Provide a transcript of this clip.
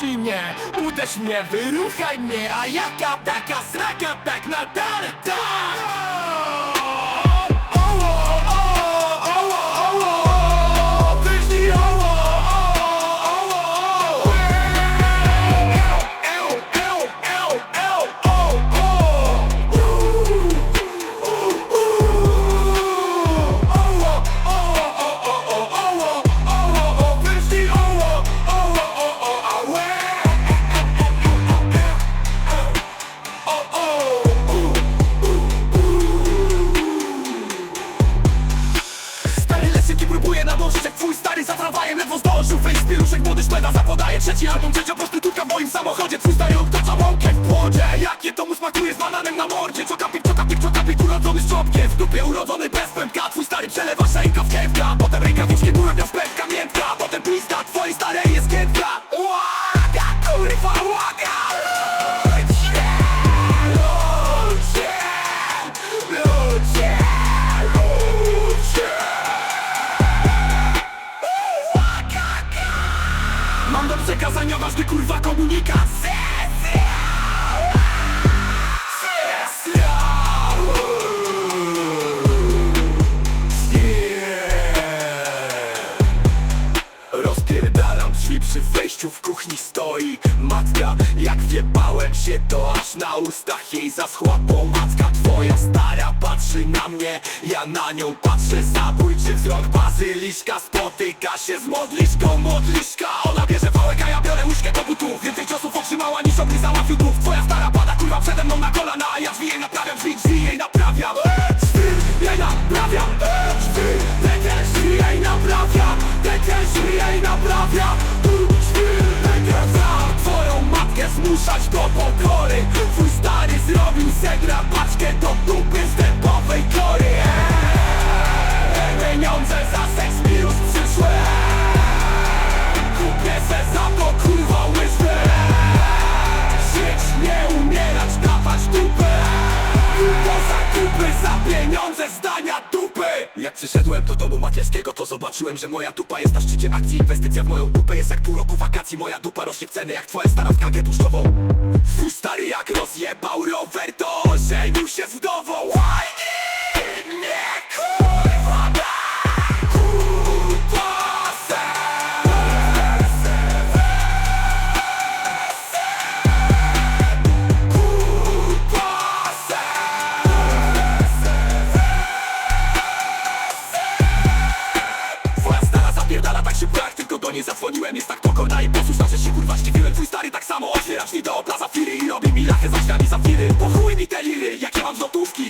Zacznij mnie, uderz mnie, wyruchaj mnie A jaka taka sraka tak na dale zdążył Face młody szmeda zapodaje trzeci album. Trzecia prostytutka w moim samochodzie Twój stary obtacza łąkę w płodzie Jakie to mu smakuje z bananem na mordzie? Czokapik, czokapik, czokapik urodzony z czopkiem. W dupie urodzony bez pępka Twój stary przelewa szejka w kępka Potem rękawiczki górnia w pępka przekazania ważny kurwa komunikat. Rozpierdalam drzwi przy wejściu w kuchni stoi Matka, jak wjebałem się to aż na ustach jej zaschła pomacka Twoja stara patrzy na mnie, ja na nią patrzę Zabójczy wzrok bazyliszka. Spotyka się z modliszką Modliszka, oblizała fiutów Twoja stara pada kurwa przede mną na kolana A ja drzwi jej naprawiam, drzwi, drzwi jej naprawiam Drzwi jej naprawiam Drzwi, te też drzwi jej naprawiam Te też drzwi jej naprawiam Drzwi, też Twoją matkę zmuszać do pokory Twój stary zrobił segra paczkę do dupy przyszedłem do domu macierskiego to zobaczyłem, że moja dupa jest na szczycie akcji. Inwestycja w moją dupę jest jak pół roku wakacji. Moja dupa rośnie w ceny jak twoja stara w kagę tłuszczową. Stary jak rozjebał rower to ożenił się z wdową. Łajnie, zadzwoniłem Jest tak pokorna i posłuszna, że się kurwa zdziwiłem. Twój stary tak samo otwiera drzwi do obla zafiry I robi mi lachę za ściany zafiry. Po chuj mi te liry, jakie mam złotówki. Twój